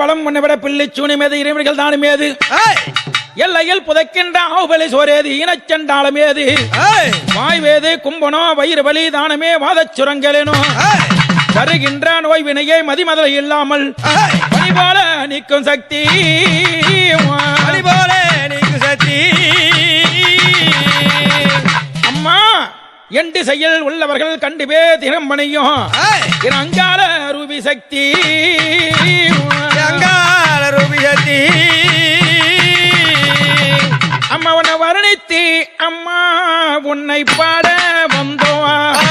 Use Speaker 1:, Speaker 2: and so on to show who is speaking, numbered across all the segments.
Speaker 1: வளம் முன்னவிட பிள்ளை சூனி மீது இறைவர்கள் தானும் ஏது எல்லையில் புதைக்கின்ற ஆவுபலி சோரேது இனச்சண்டாலும் ஏது வாய்வேது கும்பனோ வயிறு வலி தானமே வாத
Speaker 2: சுரங்கலேனோ.
Speaker 1: தருகின்ற நோய் வினையை மதிமதலை இல்லாமல் பணிபோல நிற்கும் சக்தி.
Speaker 2: பணிபோல நிற்கும் சக்தி.
Speaker 1: அம்மா என்று செயல் உள்ளவர்கள் கண்டு பே
Speaker 2: தினம்
Speaker 1: பணியும். அங்கால ரூபி சக்தி.
Speaker 2: குவியதி
Speaker 1: அம்மா உன்னை வர்ணித்தி அம்மா உன்னை பாட வந்தோம்.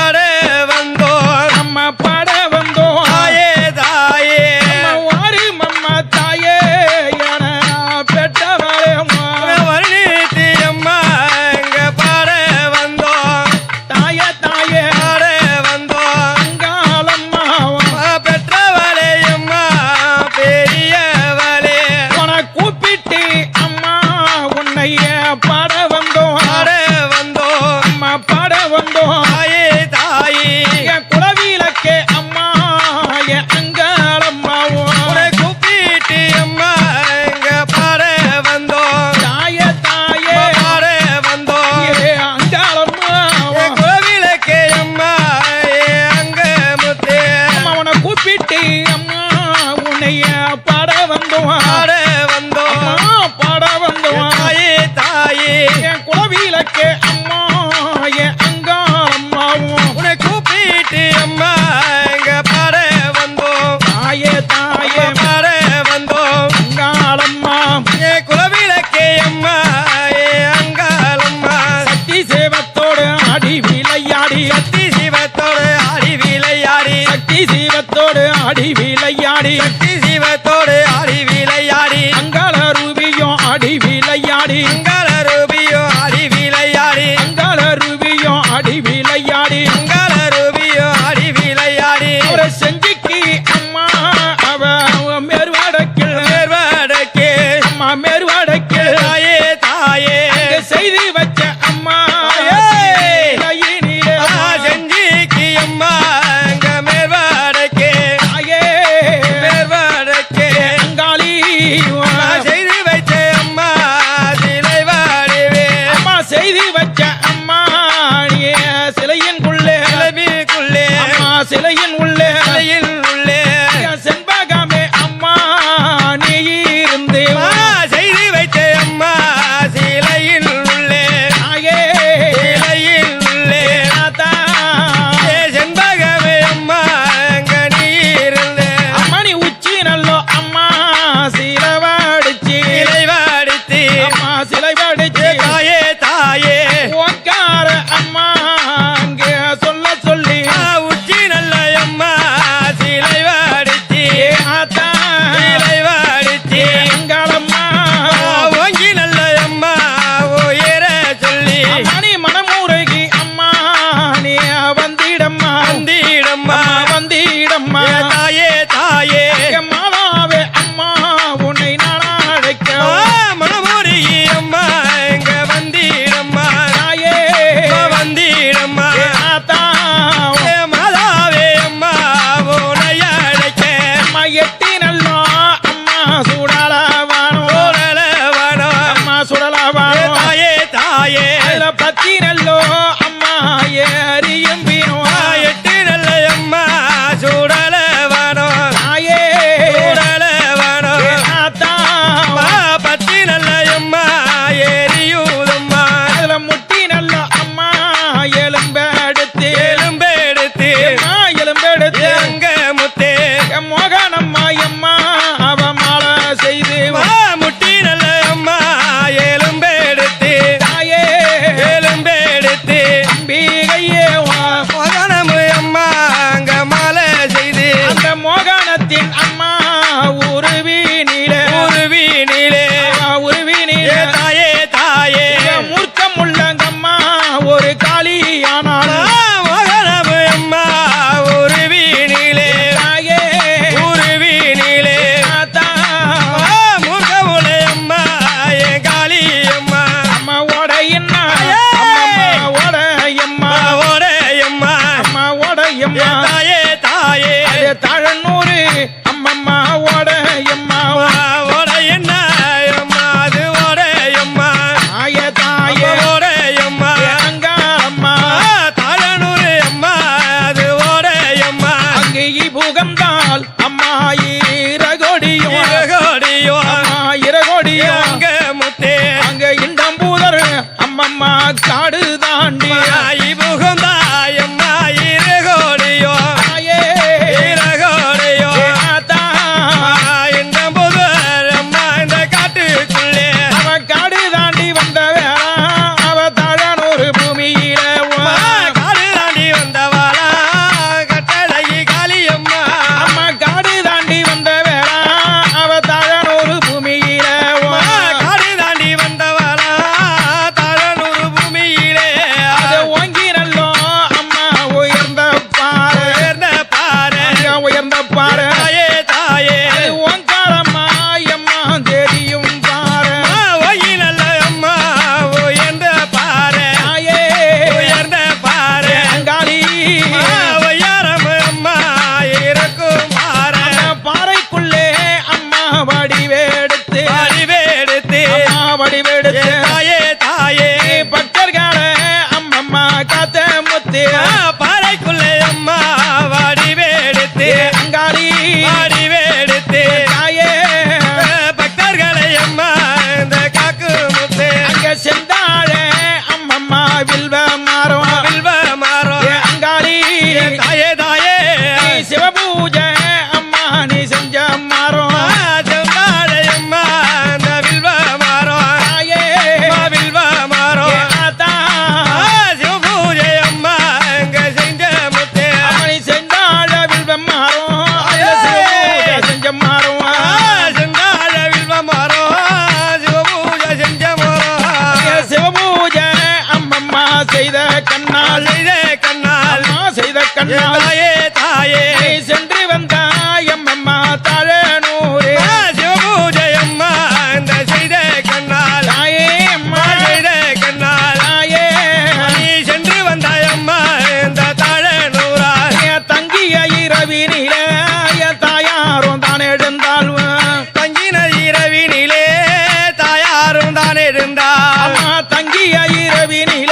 Speaker 1: பாட வந்தோம்.
Speaker 2: ஆட வந்தோம். பாட வந்தோம். தாயே தாயே.
Speaker 1: என் குலவிலக்கே அம்மா.
Speaker 2: Maringa. அம்மா
Speaker 1: சிலையின் உள்ளே. சிலையின் உள்ளே. Kevin